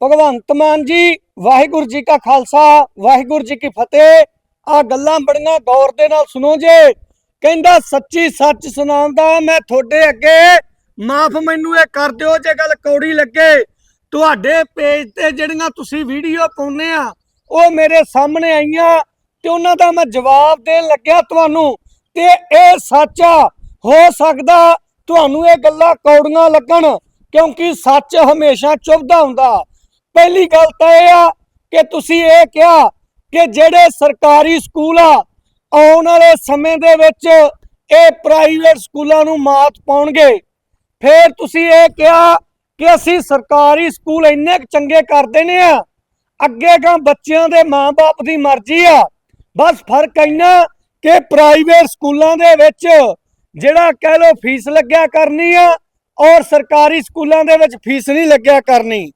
ਭਗਵੰਤ ਮਾਨ ਜੀ, ਵਾਹਿਗੁਰੂ ਜੀ ਕਾ ਖਾਲਸਾ, ਵਾਹਿਗੁਰੂ ਜੀ ਕੀ ਫਤਿਹ। ਆ ਗੱਲਾਂ ਬੜੀਆਂ ਗੌਰ ਦੇ ਨਾਲ ਸੁਣੋ ਜੇ। ਕਹਿੰਦਾ, ਸੱਚੀ ਸੱਚ ਸੁਣਾਉਂਦਾ ਮੈਂ ਤੁਹਾਡੇ ਅੱਗੇ। ਮਾਫ ਮੈਨੂੰ ਇਹ ਕਰ ਦਿਓ ਜੇ ਗੱਲ ਕੌੜੀ ਲੱਗੇ। ਤੁਹਾਡੇ ਪੇਜ ਤੇ ਜਿਹੜੀਆਂ ਤੁਸੀਂ ਵੀਡੀਓ ਪਾਉਂਦੇ ਆ, ਉਹ ਮੇਰੇ ਸਾਹਮਣੇ ਆਈਆਂ ਤੇ ਉਹਨਾਂ ਦਾ ਮੈਂ ਜਵਾਬ ਦੇਣ ਲੱਗਿਆ ਤੁਹਾਨੂੰ। ਤੇ ਇਹ ਸੱਚ ਹੋ ਸਕਦਾ ਤੁਹਾਨੂੰ ਇਹ ਗੱਲਾਂ ਕੌੜੀਆਂ ਲੱਗਣ, ਕਿਉਂਕਿ ਸੱਚ ਹਮੇਸ਼ਾ ਚੁਭਦਾ ਹੁੰਦਾ। ਪਹਿਲੀ ਗੱਲ ਤਾਂ ਇਹ ਆ ਕਿ ਤੁਸੀਂ ਇਹ ਕਿਹਾ ਕਿ ਜਿਹੜੇ ਸਰਕਾਰੀ ਸਕੂਲ ਆ, ਆਉਣ ਵਾਲੇ ਸਮੇਂ ਦੇ ਵਿੱਚ ਇਹ ਪ੍ਰਾਈਵੇਟ ਸਕੂਲਾਂ ਨੂੰ ਮਾਤ ਪਾਉਣਗੇ। ਫਿਰ ਤੁਸੀਂ ਇਹ ਕਿਹਾ ਕਿ ਅਸੀਂ ਸਰਕਾਰੀ ਸਕੂਲ ਇੰਨੇ ਚੰਗੇ ਕਰ ਦੇਣੇ ਆ, ਅੱਗੇ ਗਾ ਬੱਚਿਆਂ ਦੇ ਮਾਪੇ ਦੀ ਮਰਜ਼ੀ ਆ। ਬਸ ਫ਼ਰਕ ਇੰਨਾ ਕਿ ਪ੍ਰਾਈਵੇਟ ਸਕੂਲਾਂ ਦੇ ਵਿੱਚ ਜਿਹੜਾ ਕਹਿ ਲੋ ਫੀਸ ਲੱਗਿਆ ਕਰਨੀ ਆ, ਔਰ ਸਰਕਾਰੀ ਸਕੂਲਾਂ ਦੇ ਵਿੱਚ ਫੀਸ ਨਹੀਂ ਲੱਗਿਆ ਕਰਨੀ।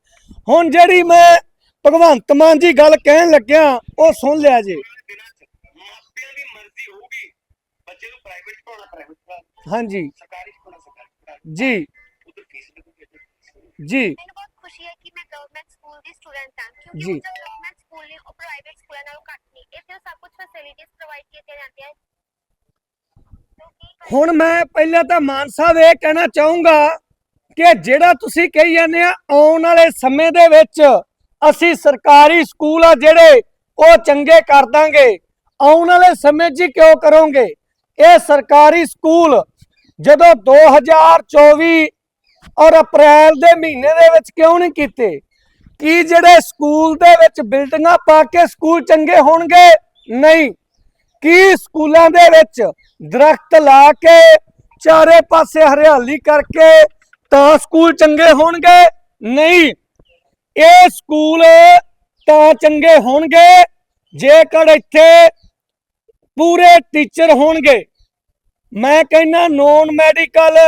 ਹੁਣ ਜਿਹੜੀ ਮੈਂ ਭਗਵੰਤ ਮਾਨ ਜੀ ਗੱਲ ਕਹਿਣ ਲੱਗਿਆ ਉਹ ਸੁਣ ਲਿਆ ਜੀ। ਮਾਪਿਆਂ ਦੀ ਮਰਜ਼ੀ ਹੋਊਗੀ। ਬੱਚੇ ਨੂੰ ਪ੍ਰਾਈਵੇਟ ਪੜਾਉਣਾ ਪ੍ਰਾਈਵੇਟ ਪੜਾਉਣਾ ਹਾਂਜੀ। ਸਰਕਾਰੀ ਪੜਾਉਣਾ ਸਰਕਾਰੀ ਪੜਾਉਣਾ ਜੀ। ਜੀ। ਮੈਨੂੰ ਬਹੁਤ ਖੁਸ਼ੀ ਹੈ ਕਿ ਮੈਂ ਗਵਰਨਮੈਂਟ ਸਕੂਲ ਦੀ ਸਟੂਡੈਂਟ ਹਾਂ ਕਿਉਂਕਿ ਗਵਰਨਮੈਂਟ ਸਕੂਲ ਨੇ ਉਹ ਪ੍ਰਾਈਵੇਟ ਸਕੂਲਾਂ ਨਾਲੋਂ ਘੱਟ ਨਹੀਂ ਇੱਥੇ ਸਭ ਕੁਝ ਫੈਸਿਲਿਟੀਆਂ ਪ੍ਰੋਵਾਈਡ ਕੀਤੀਆਂ ਜਾਂਦੀਆਂ ਕਿਉਂਕਿ ਹੁਣ ਮੈਂ ਪਹਿਲਾਂ ਤਾਂ ਮਾਨ ਸਾਹਿਬ ਇਹ ਕਹਿਣਾ ਚਾਹੂੰਗਾ ਕਿ ਜਿਹੜਾ ਤੁਸੀਂ ਕਹੀ ਜਾਂਦੇ ਆ, ਆਉਣ ਵਾਲੇ ਸਮੇਂ ਦੇ ਵਿੱਚ ਅਸੀਂ ਸਰਕਾਰੀ ਸਕੂਲ ਆ ਜਿਹੜੇ, ਉਹ ਚੰਗੇ ਕਰ ਦਾਂਗੇ। ਆਉਣ ਵਾਲੇ ਸਮੇਂ 'ਚ ਕਿਉਂ ਕਰੋਗੇ? ਇਹ ਸਰਕਾਰੀ ਸਕੂਲ ਜਦੋਂ 2024 ਔਰ ਅਪ੍ਰੈਲ ਦੇ ਮਹੀਨੇ ਦੇ ਵਿੱਚ ਕਿਉਂ ਨਹੀਂ ਕੀਤੇ? ਕੀ ਜਿਹੜੇ ਸਕੂਲ ਦੇ ਵਿੱਚ ਬਿਲਡਿੰਗਾਂ ਪਾ ਕੇ ਸਕੂਲ ਚੰਗੇ ਹੋਣਗੇ? ਨਹੀਂ। ਕੀ ਸਕੂਲਾਂ ਦੇ ਵਿੱਚ ਦਰਖਤ ਲਾ ਕੇ, ਚਾਰੇ ਪਾਸੇ ਹਰਿਆਲੀ ਕਰਕੇ ਤਾਂ ਸਕੂਲ ਚੰਗੇ ਹੋਣਗੇ? ਨਹੀਂ। ਇਹ ਸਕੂਲ ਤਾਂ ਚੰਗੇ ਹੋਣਗੇ, ਜੇਕਰ ਇੱਥੇ ਪੂਰੇ ਟੀਚਰ ਹੋਣਗੇ। ਮੈਂ ਕਹਿੰਦਾ ਨੋਨ ਮੈਡੀਕਲ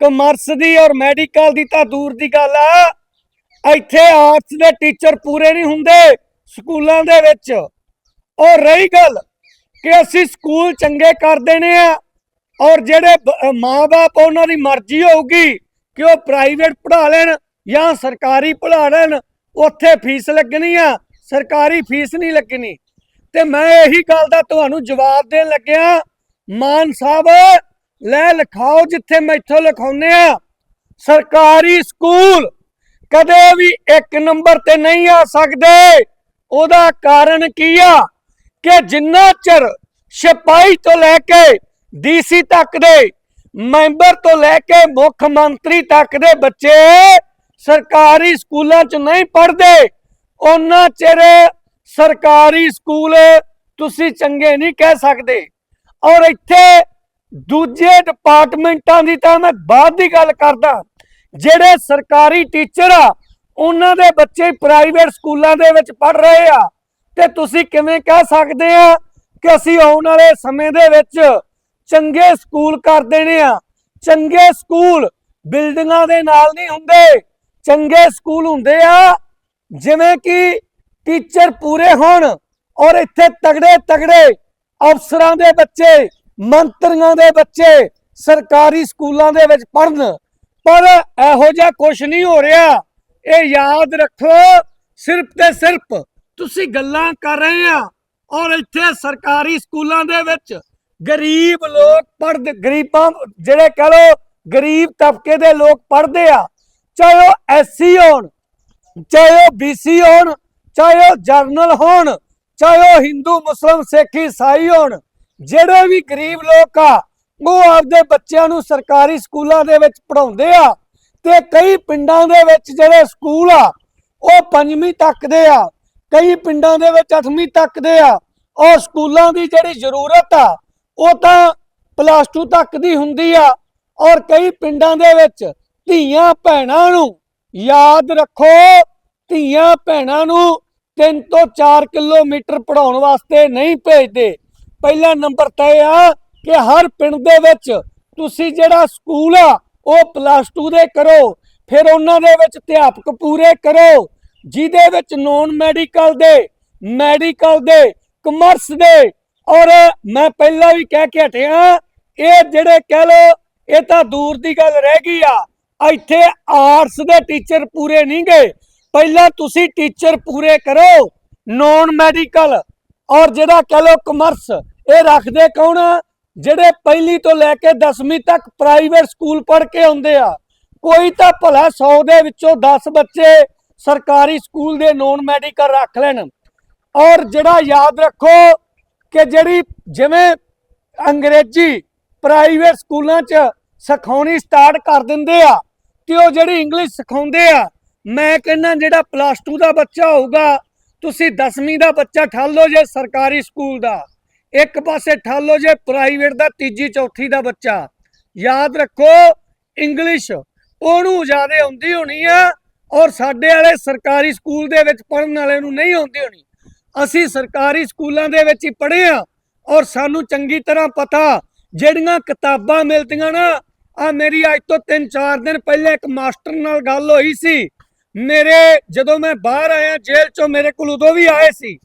ਕਮਰਸ ਦੀ ਔਰ ਮੈਡੀਕਲ ਦੀ ਤਾਂ ਦੂਰ ਦੀ ਗੱਲ ਆ। ਇੱਥੇ ਆਰਟਸ ਦੇ ਟੀਚਰ ਪੂਰੇ ਨਹੀਂ ਹੁੰਦੇ ਸਕੂਲਾਂ ਦੇ ਵਿੱਚ। ਔਰ ਰਹੀ ਗੱਲ ਕਿ ਅਸੀਂ ਸਕੂਲ ਚੰਗੇ ਕਰ ਦੇਣੇ ਆ, ਔਰ ਜਿਹੜੇ ਮਾਪੇ ਉਹਨਾਂ ਦੀ ਮਰਜ਼ੀ ਹੋਊਗੀ ਕਿ ਉਹ ਪ੍ਰਾਈਵੇਟ ਪੜ੍ਹਾ ਲੈਣ ਜਾਂ ਸਰਕਾਰੀ ਪੜ੍ਹਾ ਲੈਣ, ਉੱਥੇ ਫੀਸ ਲੱਗਣੀ ਆ, ਸਰਕਾਰੀ ਫੀਸ ਨਹੀਂ ਲੱਗਣੀ। ਤੇ ਮੈਂ ਇਹੀ ਗੱਲ ਦਾ ਤੁਹਾਨੂੰ ਜਵਾਬ ਦੇਣ ਲੱਗਿਆ, ਮਾਨ ਸਾਹਿਬ, ਲੈ ਲਿਖਾਓ ਜਿੱਥੇ ਮੈਥੋਂ ਲਿਖਾਉਨੇ ਆ, ਸਰਕਾਰੀ ਸਕੂਲ ਕਦੇ ਵੀ ਇੱਕ ਨੰਬਰ ਤੇ ਨਹੀਂ ਆ ਸਕਦੇ। ਉਹਦਾ ਕਾਰਨ ਕੀ ਆ? ਕਿ ਜਿੰਨਾ ਚਿਰ ਸਿਪਾਹੀ ਤੋਂ ਲੈ ਕੇ ਡੀਸੀ ਤੱਕ ਦੇ ਮੈਂਬਰ ਤੋਂ ਲੈ ਕੇ ਮੁੱਖ ਮੰਤਰੀ ਤੱਕ ਦੇ ਬੱਚੇ ਸਰਕਾਰੀ ਸਕੂਲਾਂ 'ਚ ਨਹੀਂ ਪੜ੍ਹਦੇ। ਉਹਨਾਂ ਚਿਰ ਸਰਕਾਰੀ ਸਕੂਲ ਤੁਸੀਂ ਚੰਗੇ ਨਹੀਂ ਕਹਿ ਸਕਦੇ। ਔਰ ਇੱਥੇ ਦੂਜੇ ਡਿਪਾਰਟਮੈਂਟਾਂ ਦੀ ਤਾਂ ਮੈਂ ਬਾਅਦ ਦੀ ਗੱਲ ਕਰਦਾ। ਜਿਹੜੇ ਸਰਕਾਰੀ ਟੀਚਰ ਆ, ਉਹਨਾਂ ਦੇ ਬੱਚੇ ਪ੍ਰਾਈਵੇਟ ਸਕੂਲਾਂ ਦੇ ਵਿੱਚ ਪੜ ਰਹੇ ਆ। ਤੇ ਤੁਸੀਂ ਕਿਵੇਂ ਕਹਿ ਸਕਦੇ ਆ ਕਿ ਅਸੀਂ ਆਉਣ ਵਾਲੇ ਸਮੇਂ ਦੇ ਵਿੱਚ ਚੰਗੇ ਸਕੂਲ ਕਰ ਦੇਣੇ ਆ। ਚੰਗੇ ਸਕੂਲ ਬਿਲਡਿੰਗਾਂ ਦੇ ਨਾਲ ਨਹੀਂ ਹੁੰਦੇ। ਚੰਗੇ ਸਕੂਲ ਹੁੰਦੇ ਆ, ਜਿਵੇਂ ਕਿ ਟੀਚਰ ਪੂਰੇ ਹੋਣ ਔਰ ਇੱਥੇ ਤਗੜੇ ਤਗੜੇ ਅਫਸਰਾਂ ਦੇ ਬੱਚੇ, ਮੰਤਰੀਆਂ ਦੇ ਬੱਚੇ ਸਰਕਾਰੀ ਸਕੂਲਾਂ ਦੇ ਵਿੱਚ ਪੜ੍ਹਨ। ਪਰ ਇਹੋ ਜਿਹਾ ਕੁਝ ਨਹੀਂ ਹੋ ਰਿਹਾ। ਇਹ ਯਾਦ ਰੱਖੋ, ਸਿਰਫ ਤੇ ਸਿਰਫ ਤੁਸੀਂ ਗੱਲਾਂ ਕਰ ਰਹੇ ਆ ਔਰ ਇੱਥੇ ਸਰਕਾਰੀ ਸਕੂਲਾਂ ਦੇ ਵਿੱਚ ਗਰੀਬ ਲੋਕ ਪੜ੍ਹਦੇ, ਗਰੀਬਾਂ, ਜਿਹੜੇ ਕਹ ਲੋ ਗਰੀਬ ਤਬਕੇ ਦੇ ਲੋਕ ਪੜ੍ਹਦੇ ਆ, ਚਾਹੇ ਉਹ ਐਸਸੀ ਹੋਣ, ਚਾਹੇ ਉਹ ਬੀਸੀ ਹੋਣ, ਚਾਹੇ ਉਹ ਜਰਨਲ ਹੋਣ, ਚਾਹੇ ਉਹ ਹਿੰਦੂ, ਮੁਸਲਮ, ਸਿੱਖ, ਈਸਾਈ ਹੋਣ, ਜਿਹੜੇ ਵੀ ਗਰੀਬ ਲੋਕ ਆ, ਉਹ ਆਪਦੇ ਬੱਚਿਆਂ ਨੂੰ ਸਰਕਾਰੀ ਸਕੂਲਾਂ ਦੇ ਵਿੱਚ ਪੜਾਉਂਦੇ ਆ ਤੇ ਕਈ ਪਿੰਡਾਂ ਦੇ ਵਿੱਚ ਜਿਹੜੇ ਸਕੂਲ ਆ, ਉਹ ਪੰਜਵੀਂ ਤੱਕ ਦੇ ਆ, ਕਈ ਪਿੰਡਾਂ ਦੇ ਵਿੱਚ 8ਵੀਂ ਤੱਕ ਦੇ ਆ, ਉਹ ਸਕੂਲਾਂ ਦੀ ਜਿਹੜੀ ਜ਼ਰੂਰਤ ਆ ਉਹ ਤਾਂ ਪਲੱਸ 2 ਤੱਕ ਦੀ ਹੁੰਦੀ ਆ ਔਰ ਕਈ ਪਿੰਡਾਂ ਦੇ ਵਿੱਚ ਧੀਆਂ ਭੈਣਾਂ ਨੂੰ ਯਾਦ ਰੱਖੋ, ਧੀਆਂ ਭੈਣਾਂ ਨੂੰ 3 ਤੋਂ 4 ਕਿਲੋਮੀਟਰ ਪੜਾਉਣ ਵਾਸਤੇ ਨਹੀਂ ਭੇਜਦੇ। ਪਹਿਲਾ ਨੰਬਰ ਤੇ ਆ ਕਿ ਹਰ ਪਿੰਡ ਦੇ ਵਿੱਚ ਤੁਸੀਂ ਜਿਹੜਾ ਸਕੂਲ ਆ, ਉਹ ਪਲੱਸ 2 ਦੇ ਕਰੋ, ਫਿਰ ਉਹਨਾਂ ਦੇ ਵਿੱਚ ਅਧਿਆਪਕ ਪੂਰੇ ਕਰੋ, ਜਿਹਦੇ ਵਿੱਚ ਨੋਨ ਮੈਡੀਕਲ ਦੇ ਮੈਡੀਕਲ ਦੇ ਕਮਰਸ ਦੇ ਔਰ ਮੈਂ ਪਹਿਲਾਂ ਵੀ ਕਹਿ ਕੇ ਹਟਿਆ, ਇਹ ਜਿਹੜੇ ਕਹਿ ਲੋ ਇਹ ਤਾਂ ਦੂਰ ਦੀ ਗੱਲ ਰਹਿ ਗਈ ਆ। ਇੱਥੇ ਆਰਟਸ ਦੇ ਟੀਚਰ ਪੂਰੇ ਨਹੀਂ ਗਏ। ਪਹਿਲਾਂ ਤੁਸੀਂ ਟੀਚਰ ਪੂਰੇ ਕਰੋ ਨੌਨ ਮੈਡੀਕਲ ਔਰ ਜਿਹੜਾ ਕਹ ਲੋ ਕਮਰਸ ਇਹ ਰੱਖਦੇ ਕੌਣ ਜਿਹੜੇ ਪਹਿਲੀ ਤੋਂ ਲੈ ਕੇ 10ਵੀਂ ਤੱਕ ਪ੍ਰਾਈਵੇਟ ਸਕੂਲ ਪੜ੍ਹ ਕੇ ਆਉਂਦੇ ਆ। ਕੋਈ ਤਾਂ ਭਲਾ 100 ਦੇ ਵਿੱਚੋਂ 10 ਬੱਚੇ ਸਰਕਾਰੀ ਸਕੂਲ ਦੇ ਨੌਨ ਮੈਡੀਕਲ ਰੱਖ ਲੈਣ। ਔਰ ਜਿਹੜਾ ਯਾਦ ਰੱਖੋ ਕਿ ਜਿਹੜੀ ਜਿਵੇਂ ਅੰਗਰੇਜ਼ੀ ਪ੍ਰਾਈਵੇਟ ਸਕੂਲਾਂ 'ਚ ਸਿਖਾਉਣੀ ਸਟਾਰਟ ਕਰ ਦਿੰਦੇ ਆ ਤੇ ਉਹ ਜਿਹੜੀ ਇੰਗਲਿਸ਼ ਸਿਖਾਉਂਦੇ ਆ, ਮੈਂ ਕਹਿੰਦਾ ਜਿਹੜਾ ਪਲੱਸ 2 ਦਾ ਬੱਚਾ ਹੋਊਗਾ, ਤੁਸੀਂ 10ਵੀਂ ਦਾ ਬੱਚਾ ਠੱਲ ਲਓ ਜੇ ਸਰਕਾਰੀ ਸਕੂਲ ਦਾ। ਇੱਕ ਪਾਸੇ ਠੱਲ ਲਓ ਜੇ ਪ੍ਰਾਈਵੇਟ ਦਾ, ਤੀਜੀ, ਚੌਥੀ ਦਾ ਬੱਚਾ। ਯਾਦ ਰੱਖੋ ਇੰਗਲਿਸ਼ ਉਹਨੂੰ ਜ਼ਿਆਦਾ ਆਉਂਦੀ ਹੋਣੀ ਆ ਔਰ ਸਾਡੇ ਵਾਲੇ ਸਰਕਾਰੀ ਸਕੂਲ ਦੇ ਵਿੱਚ ਪੜਨ ਵਾਲੇ ਨੂੰ ਨਹੀਂ ਆਉਂਦੀ ਹੋਣੀ। ਅਸੀਂ ਸਰਕਾਰੀ ਸਕੂਲਾਂ ਦੇ ਵਿੱਚ ਹੀ ਪੜ੍ਹੇ ਆ ਔਰ ਸਾਨੂੰ ਚੰਗੀ ਤਰ੍ਹਾਂ ਪਤਾ ਜਿਹੜੀਆਂ ਕਿਤਾਬਾਂ ਮਿਲਦੀਆਂ ਨਾ ਆ ਮੇਰੀ ਅੱਜ ਤੋਂ 3-4 ਦਿਨ ਪਹਿਲੇ ਇੱਕ ਮਾਸਟਰ ਨਾਲ ਗੱਲ ਹੋਈ ਸੀ। ਮੇਰੇ ਜਦੋਂ ਮੈਂ ਬਾਹਰ ਆਇਆ, ਜੇਲ੍ਹ ਚੋਂ ਮੇਰੇ ਕੋਲ ਉਦੋਂ ਵੀ ਆਏ ਸੀ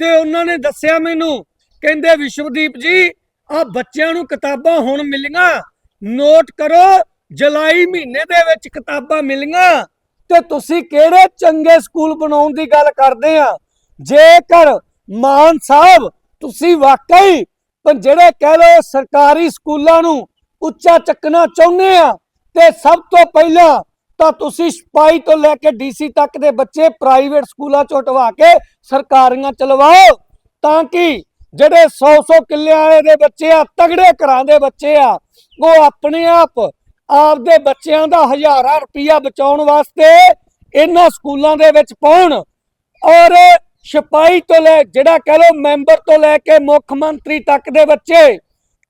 ਤੇ ਉਹਨਾਂ ਨੇ ਦੱਸਿਆ ਮੈਨੂੰ, ਕਹਿੰਦੇ ਵਿਸ਼ਵਦੀਪ ਜੀ ਆ ਬੱਚਿਆਂ ਨੂੰ ਕਿਤਾਬਾਂ ਹੁਣ ਮਿਲੀਆਂ, ਨੋਟ ਕਰੋ, ਜੁਲਾਈ ਮਹੀਨੇ ਦੇ ਵਿੱਚ ਕਿਤਾਬਾਂ ਮਿਲੀਆਂ ਤੇ ਤੁਸੀਂ ਕਿਹੜੇ ਚੰਗੇ ਸਕੂਲ ਬਣਾਉਣ ਦੀ ਗੱਲ ਕਰਦੇ ਆ? ਜੇਕਰ ਮਾਨ ਸਾਹਿਬ ਤੁਸੀਂ ਵਾਕਈ ਜਿਹੜੇ ਕਹਿ ਲੋ ਸਰਕਾਰੀ ਸਕੂਲਾਂ ਨੂੰ ਉੱਚਾ ਚੱਕਣਾ ਚਾਹੁੰਦੇ ਆ, ਤੇ ਸਭ ਤੋਂ ਪਹਿਲਾਂ ਤਾਂ ਤੁਸੀਂ ਸਪਾਈ ਤੋਂ ਲੈ ਕੇ ਡੀਸੀ ਤੱਕ ਦੇ ਬੱਚੇ ਪ੍ਰਾਈਵੇਟ ਸਕੂਲਾਂ ਚੋਂ ਹਟਵਾ ਕੇ ਸਰਕਾਰੀਆਂ ਚਲਵਾਓ, ਤਾਂ ਕਿ ਜਿਹੜੇ 100-100 ਕਿੱਲਿਆਂ ਵਾਲੇ ਦੇ ਬੱਚੇ ਆ, ਤਗੜੇ ਘਰਾਂ ਦੇ ਬੱਚੇ ਆ, ਉਹ ਆਪਣੇ ਆਪ, ਆਪਦੇ ਬੱਚਿਆਂ ਦਾ ਹਜ਼ਾਰਾਂ ਰੁਪਈਆ ਬਚਾਉਣ ਵਾਸਤੇ ਇਹਨਾਂ ਸਕੂਲਾਂ ਦੇ ਵਿੱਚ ਪਾਉਣ। ਔਰ ਸਿਪਾਹੀ ਤੋਂ ਲੈ, ਜਿਹੜਾ ਕਹ ਲੋ ਮੈਂਬਰ ਤੋਂ ਲੈ ਕੇ ਮੁੱਖ ਮੰਤਰੀ ਤੱਕ ਦੇ ਬੱਚੇ,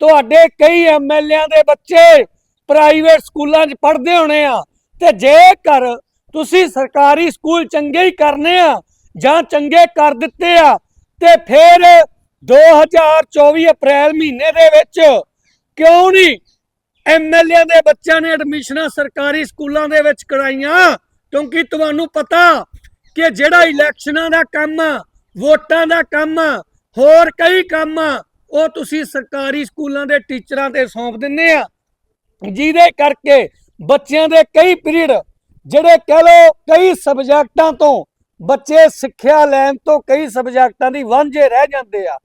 ਤੁਹਾਡੇ ਕਈ ਐਮਐਲਏਆਂ ਦੇ ਬੱਚੇ ਪ੍ਰਾਈਵੇਟ ਸਕੂਲਾਂ 'ਚ ਪੜ੍ਹਦੇ ਹੋਣੇ ਆ, ਤੇ ਜੇਕਰ ਤੁਸੀਂ ਸਰਕਾਰੀ ਸਕੂਲ ਚੰਗੇ ਹੀ ਕਰਨੇ ਆ ਜਾਂ ਚੰਗੇ ਕਰ ਦਿੱਤੇ ਆ, ਤੇ ਫਿਰ 2024 ਅਪ੍ਰੈਲ ਮਹੀਨੇ ਦੇ ਵਿੱਚ ਕਿਉਂ ਨਹੀਂ ਐਮਐਲਏ ਦੇ ਬੱਚਿਆਂ ਨੇ ਐਡਮਿਸ਼ਨਾਂ ਸਰਕਾਰੀ ਸਕੂਲਾਂ ਦੇ ਵਿੱਚ ਕਰਾਈਆਂ? ਕਿਉਂਕਿ ਤੁਹਾਨੂੰ ਪਤਾ ਕਿ ਜਿਹੜਾ ਇਲੈਕਸ਼ਨਾਂ ਦਾ ਕੰਮ ਆ ਵੋਟਾਂ ਦਾ ਕੰਮ ਆ ਹੋਰ ਕਈ ਕੰਮ ਆ ਉਹ ਤੁਸੀਂ ਸਰਕਾਰੀ ਸਕੂਲਾਂ ਦੇ ਟੀਚਰਾਂ ਤੇ ਸੌਂਪ ਦਿੰਦੇ ਆ। ਜਿਹਦੇ ਕਰਕੇ ਬੱਚਿਆਂ ਦੇ ਕਈ ਪੀਰੀਅਡ, ਜਿਹੜੇ ਕਹਿ ਲੋ ਕਈ ਸਬਜੈਕਟਾਂ ਤੋਂ ਬੱਚੇ ਸਿੱਖਿਆ ਲੈਣ ਤੋਂ ਕਈ ਸਬਜੈਕਟਾਂ ਦੀ ਵਾਂਝੇ ਰਹਿ ਜਾਂਦੇ ਆ।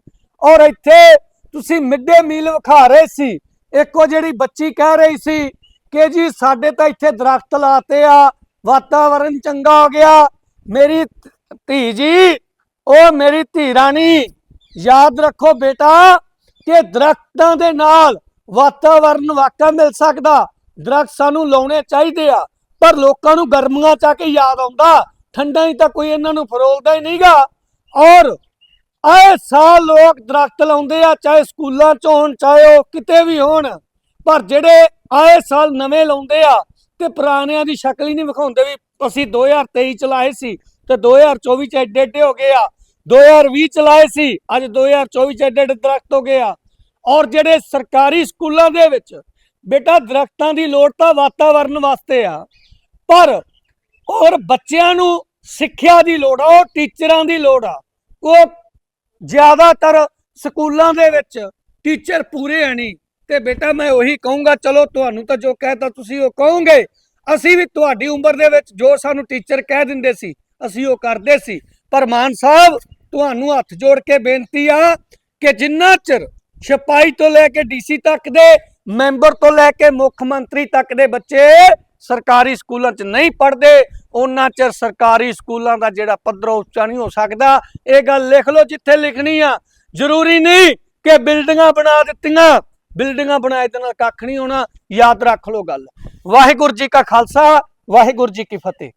ਔਰ ਇੱਥੇ ਤੁਸੀਂ ਮਿੱਡੇ ਮੀਲ ਵਿਖਾ ਰਹੇ ਸੀ, ਇੱਕੋ ਜਿਹੜੀ ਬੱਚੀ ਕਹਿ ਰਹੀ ਸੀ ਕਿ ਜੀ ਸਾਡੇ ਤਾਂ ਇੱਥੇ ਦਰਖਤ ਲਾਤੇ ਆ, ਵਾਤਾਵਰਨ ਚੰਗਾ ਹੋ ਗਿਆ ਮੇਰੀ ਧੀ ਜੀ, ਉਹ ਮੇਰੀ ਧੀ ਰਾਣੀ, ਯਾਦ ਰੱਖੋ ਬੇਟਾ ਕਿ ਦਰਖਤਾਂ ਦੇ ਨਾਲ ਵਾਤਾਵਰਨ ਵਾਕਾ ਮਿਲ ਸਕਦਾ। ਦਰਖਤ ਸਾਨੂੰ ਲਾਉਣੇ ਚਾਹੀਦੇ ਆ, ਪਰ ਲੋਕਾਂ ਨੂੰ ਗਰਮੀਆਂ ਚ ਆ ਕੇ ਯਾਦ ਆਉਂਦਾ। ਠੰਡਾਂ ਹੀ ਤਾਂ ਕੋਈ ਇਹਨਾਂ ਨੂੰ ਫਰੋਲਦਾ ਹੀ ਨਹੀਂਗਾ। ਔਰ ਆਏ ਸਾਲ ਲੋਕ ਦਰਖਤ ਲਾਉਂਦੇ ਆ, ਚਾਹੇ ਸਕੂਲਾਂ ਚ ਹੋਣ, ਚਾਹੇ ਉਹ ਕਿਤੇ ਵੀ ਹੋਣ, ਪਰ ਜਿਹੜੇ ਆਏ ਸਾਲ ਨਵੇਂ ਲਾਉਂਦੇ ਆ, ਤੇ ਪੁਰਾਣਿਆਂ ਦੀ ਸ਼ਕਲ ਹੀ ਨਹੀਂ ਵਿਖਾਉਂਦੇ ਵੀ ਅਸੀਂ 2023 ਚ ਲਾਏ ਸੀ ਤੇ 2024 ਚ ਐਡੇ ਐਡੇ ਹੋ ਗਏ ਆ। 2020 ਚ ਲਾਏ ਸੀ, ਅੱਜ 2024 ਚ ਐਡੇ ਐਡੇ ਦਰਖਤ ਹੋ ਗਏ ਆ। ਔਰ ਜਿਹੜੇ ਸਰਕਾਰੀ ਸਕੂਲਾਂ ਦੇ ਵਿੱਚ ਬੇਟਾ ਦਰਖਤਾਂ ਦੀ ਲੋੜ ਤਾਂ ਵਾਤਾਵਰਨ ਵਾਸਤੇ ਆ, ਪਰ ਔਰ ਬੱਚਿਆਂ ਨੂੰ ਸਿੱਖਿਆ ਦੀ ਲੋੜ ਆ, ਉਹ ਟੀਚਰਾਂ ਦੀ ਲੋੜ ਆ। ਉਹ ਜ਼ਿਆਦਾਤਰ ਸਕੂਲਾਂ ਦੇ ਵਿੱਚ ਟੀਚਰ ਪੂਰੇ ਹੈ ਨਹੀਂ। ਤੇ ਬੇਟਾ ਮੈਂ ਉਹੀ ਕਹੂੰਗਾ, ਚਲੋ ਤੁਹਾਨੂੰ ਤਾਂ ਜੋ ਕਹਿਤਾ ਤੁਸੀਂ ਉਹ ਕਹੋਗੇ। ਅਸੀਂ ਵੀ ਤੁਹਾਡੀ ਉਮਰ ਦੇ ਵਿੱਚ ਜੋ ਸਾਨੂੰ ਟੀਚਰ ਕਹਿ ਦਿੰਦੇ ਸੀ, ਅਸੀਂ ਉਹ ਕਰਦੇ ਸੀ। ਪਰ ਮਾਨ ਸਾਹਿਬ, ਤੁਹਾਨੂੰ ਹੱਥ ਜੋੜ ਕੇ ਬੇਨਤੀ ਆ ਕਿ ਜਿੰਨਾ ਚਿਰ ਸਿਪਾਹੀ ਤੋਂ ਲੈ ਕੇ ਡੀਸੀ ਤੱਕ ਦੇ, ਮੈਂਬਰ ਤੋਂ ਲੈ ਕੇ ਮੁੱਖ ਮੰਤਰੀ ਤੱਕ ਦੇ ਬੱਚੇ ਸਰਕਾਰੀ ਸਕੂਲਾਂ 'ਚ ਨਹੀਂ ਪੜ੍ਹਦੇ, ਉਹਨਾਂ ਚਿਰ ਸਰਕਾਰੀ ਸਕੂਲਾਂ ਦਾ ਜਿਹੜਾ ਪੱਧਰ ਉੱਚਾ ਨਹੀਂ ਹੋ ਸਕਦਾ। ਇਹ ਗੱਲ ਲਿਖ ਲਓ ਜਿੱਥੇ ਲਿਖਣੀ ਆ। ਜ਼ਰੂਰੀ ਨਹੀਂ ਕਿ ਬਿਲਡਿੰਗਾਂ ਬਣਾ ਦਿੱਤੀਆਂ। ਬਿਲਡਿੰਗਾਂ ਬਣਾਏ ਦੇ ਨਾਲ ਕੱਖ ਨਹੀਂ ਹੋਣਾ, ਯਾਦ ਰੱਖ ਲਓ ਗੱਲ। ਵਾਹਿਗੁਰੂ ਜੀ ਕਾ ਖਾਲਸਾ, ਵਾਹਿਗੁਰੂ ਜੀ ਕੀ ਫਤਿਹ।